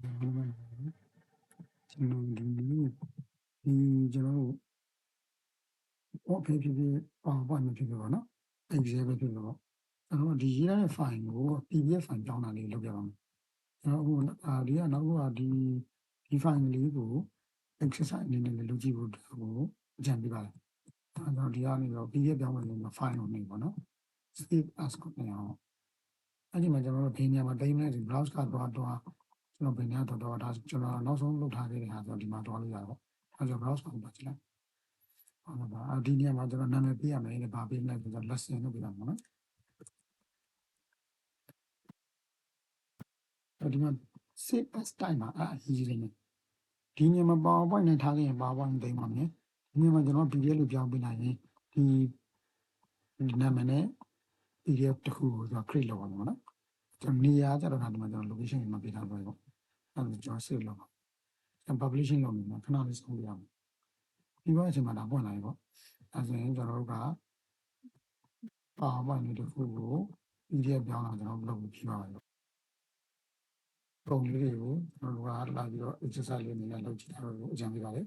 ကျွန်တော်ဒီနေ့ဒီကျွန်တော်တို့ဘောဖေးဖြစ်ဖြစ်ပါပွားမဖြစ်ဖြစ်ပါနော် Excel ပဲဖြစ်ဖြစ်ပေါ့ကျွန်တော်ဒီရေးရတဲ့ file ကို PDF file ကြောင်းတာလေးလုပ်ပြပါမယ်ကျွန်တော်အခုအာဒီကနောက်ကဒီဒီ file လေးကို exercise အနေနဲ့လည်းလုပ်ကြည့်ဖို့ကိုအကြံပေးပါတယ်အဲတော့ဒီကနေတော့ PDF ပြောင်းဝင်လို့ file ကိုနေပေါ့နော် save as ကိုပြန်အောင်အဲ့ဒီမှာကျွန်တော်တို့ဒီနေရာမှာတိုင်းလိုက်ဒီ browse ကတော့တော့ ကျွန်တော်ဘယ်နေရာတော့တော့ဒါကျွန်တော်နောက်ဆုံးလုပ်ထားခဲ့တဲ့ဟာဆိုဒီမှာတော့လို့ရတော့အဲကြောင့် browse ကိုပတ်ကြည့်လိုက်ဟုတ်ပါဘူးဒီနေရာမှာကျွန်တော်နာမည်ပေးရမယ်လေဘာပေးမလဲဆိုတော့ lesson လုပ်ပြပါမယ်နော်ဒီမှာ save as time မှာအအရေးကြီးနေဒီနေရာမှာ PowerPoint နဲ့ထားခဲ့ရင် PowerPoint သိမ်းပါမယ်ဒီနေရာမှာကျွန်တော် PDF လို့ပြောင်းပေးလိုက်ရင်ဒီနာမည်နဲ့ PDF တစ်ခုကိုကျွန်တော် create လုပ်ပါမယ်နော် ကျွန်တော်နေရာကြတော့ဒါဒီမှာကျွန်တော် location ကိုမပေးထားတော့ဘူးအဲ့ဒါကျွန်တော် save လုပ်ပါကျွန်တော် publishing လုပ်နေမှာခဏလေးဆုံးပြရမယ်ပြီးတော့အချိန်မှာဒါပွင့်လာပြီပေါ့အဲဆိုရင်ကျွန်တော်တို့က PowerPoint လေးတစ်ခုကို PDF ပြောင်းလာကျွန်တော်လုပ်ပြီးပြပါမယ်ပုံလေးတွေကိုကျွန်တော်တို့ကလာပြီးတော့ exercise လေးအနေနဲ့လုပ်ကြည့်တာကိုအကြံပေးပါလေ